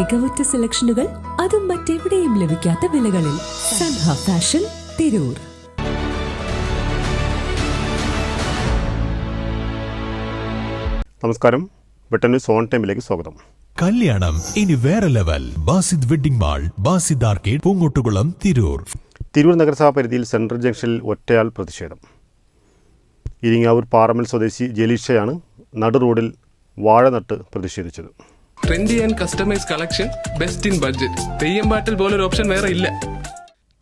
മികവുറ്റ സെലക്ഷനുകൾ അതും മറ്റെവിടെയും ലഭിക്കാത്ത വിലകളിൽ സൻഹ ഫാഷൻ തിരൂർ. നമസ്കാരം. വെട്ടൻ ന്യൂസ് ഓൺ ടൈമിലേക്ക് സ്വാഗതം. കല്യാണം ഇനി വേറെ level. Basid wedding mall Basid arcade Poongottukulam Tirur. Tirur നഗരസഭാ പരിധിയിൽ സെൻട്രൽ ജംഗ്ഷനിൽ ഒറ്റയാൾ പ്രതിഷേധം. ഇരിങ്ങാവൂർ പാറമൽ സ്വദേശി ജലീഷയാണ് നടു റോഡിൽ വാഴ നട്ട് പ്രതിഷേധിച്ചത്. Trendy and customise collection best in budget Theyyam പാട്ടിൽ പോലൊരു ഓപ്ഷൻ വേറെ ഇല്ല.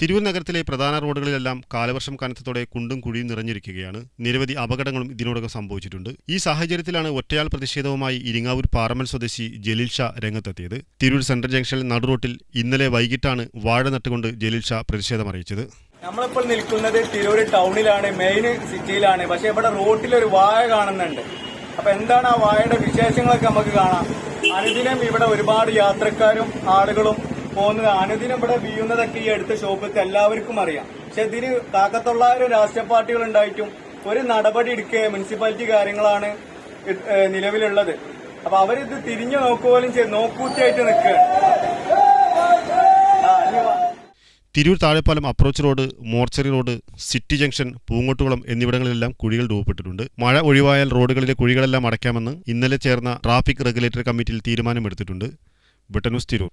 തിരൂർ നഗരത്തിലെ പ്രധാന റോഡുകളിലെല്ലാം കാലവർഷം കനത്തത്തോടെ കുണ്ടും കുഴിയും നിറഞ്ഞിരിക്കുകയാണ്. നിരവധി അപകടങ്ങളും ഇതിനോടകം സംഭവിച്ചിട്ടുണ്ട്. ഈ സാഹചര്യത്തിലാണ് ഒറ്റയാൾ പ്രതിഷേധവുമായി ഇരിങ്ങാവൂർ പാറമൽ സ്വദേശി ജലീൽ ഷാ രംഗത്തെത്തിയത്. തിരൂർ സെൻട്രൽ ജംഗ്ഷനിൽ നടുറോട്ടിൽ ഇന്നലെ വൈകിട്ടാണ് വാഴ നട്ടുകൊണ്ട് ജലീൽ ഷാ പ്രതിഷേധമറിയിച്ചത് നമ്മളിപ്പോൾ നിൽക്കുന്നത് തിരൂർ ടൗണിലാണ് മെയിൻ സിറ്റിയിലാണ് പക്ഷേ ഇവിടെ റോട്ടിൽ ഒരു വാഴ കാണുന്നുണ്ട്. അപ്പൊ എന്താണ് ആ വാഴയുടെ വിശേഷങ്ങളൊക്കെ നമുക്ക് കാണാം. അനുദിനം ഇവിടെ ഒരുപാട് യാത്രക്കാരും ആളുകളും പോകുന്നത് അനുദിനം ഇവിടെ വീഴുന്നതൊക്കെ ഈ അടുത്ത ഷോപ്പിലത്തെ എല്ലാവർക്കും അറിയാം. പക്ഷെ ഇതിന് കാക്കത്തൊള്ളായിരം രാഷ്ട്രീയ പാർട്ടികൾ ഉണ്ടായിട്ടും ഒരു നടപടി എടുക്കുക മുനിസിപ്പാലിറ്റി കാര്യങ്ങളാണ് നിലവിലുള്ളത്. അപ്പൊ അവരിത് തിരിഞ്ഞു നോക്കുപോലും ചെയ്ത് നോക്കൂത്തിയായിട്ട് നിൽക്കുകയാണ്. Tirur Thazhepalam approach road mortuary road city junction Poongottukulam എന്നിവിടങ്ങളിലെല്ലാം കുഴികൾ രൂപപ്പെട്ടിട്ടുണ്ട്. മഴ ഒഴിവായാൽ റോഡുകളിലെ കുഴികളെല്ലാം അടയ്ക്കാമെന്ന് ഇന്നലെ ചേർന്ന ട്രാഫിക് റെഗുലേറ്ററി കമ്മിറ്റിയിൽ തീരുമാനമെടുത്തിട്ടുണ്ട്. ബ്രിട്ടനൂസ് തിരൂർ.